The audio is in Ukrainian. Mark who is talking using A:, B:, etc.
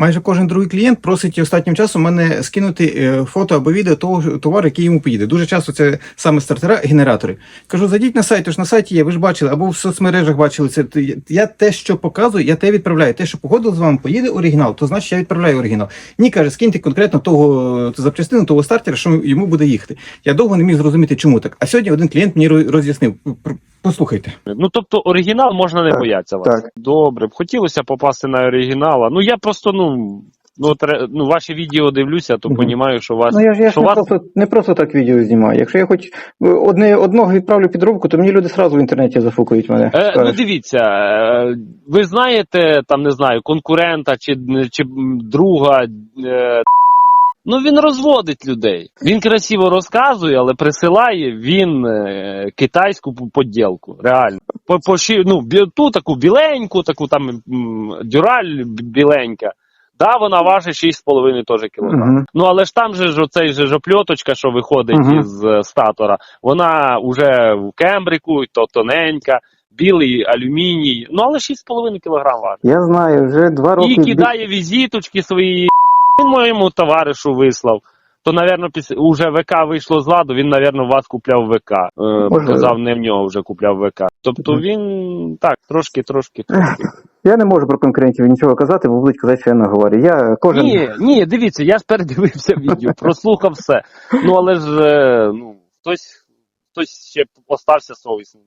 A: Майже кожен другий клієнт просить останнім часом мене скинути е, фото або відео того товару, який йому поїде. Дуже часто це саме стартера, генератори. Кажу, зайдіть на сайт, тож на сайті є, ви ж бачили, або в соцмережах бачили це. Я те, що показую, я те відправляю. Те, що погодило з вами, поїде оригінал, то значить я відправляю оригінал. Ні, каже, скиньте конкретно того е, запчастину, того стартера, що йому буде їхати. Я довго не міг зрозуміти, чому так. А сьогодні один клієнт мені роз- роз'яснив. Послухайте.
B: Ну тобто оригінал можна не
C: Так,
B: боятися вас.
C: так.
B: Добре, б хотілося попасти на оригінал. Ну я просто ну. Ну, от ре- ну, ваші відео дивлюся, то понімаю, що вас
C: Ну я ж я ж
B: що
C: не
B: вас
C: просто не просто так відео знімаю. Якщо я хоч е, одне одного відправлю підробку, то мені люди сразу в інтернеті зафукають мене.
B: Е, ну дивіться, е, ви знаєте, там не знаю, конкурента чи, чи друга. Е, ну він розводить людей. Він красиво розказує, але присилає він е, китайську поділку. Реально. По, по, ну, бі, ту таку біленьку, таку там м, дюраль біленька. Да, вона важить 6,5 теж кілограм.
C: Мгм.
B: Ну але ж там же ж оцей же ж опльоточка, що виходить
C: Мгм.
B: із е, статора, вона вже в кембрику, то тоненька, білий алюміній, ну але 6,5 кг важить.
C: Я знаю, вже два роки.
B: І кидає візиточки свої. Моєму товаришу вислав. То, напевно, уже ВК вийшло з ладу, він, напевно, вас купляв ВК. Е, показав, не в нього вже купляв ВК. Тобто він так, трошки, трошки, трошки.
C: Я не можу про конкурентів нічого казати, бо будуть казати, що я наговорю. Я кожен
B: Ні, ні, дивіться, я ж передивився відео, прослухав все. Ну але ж е, ну, хтось, хтось ще остався совісний.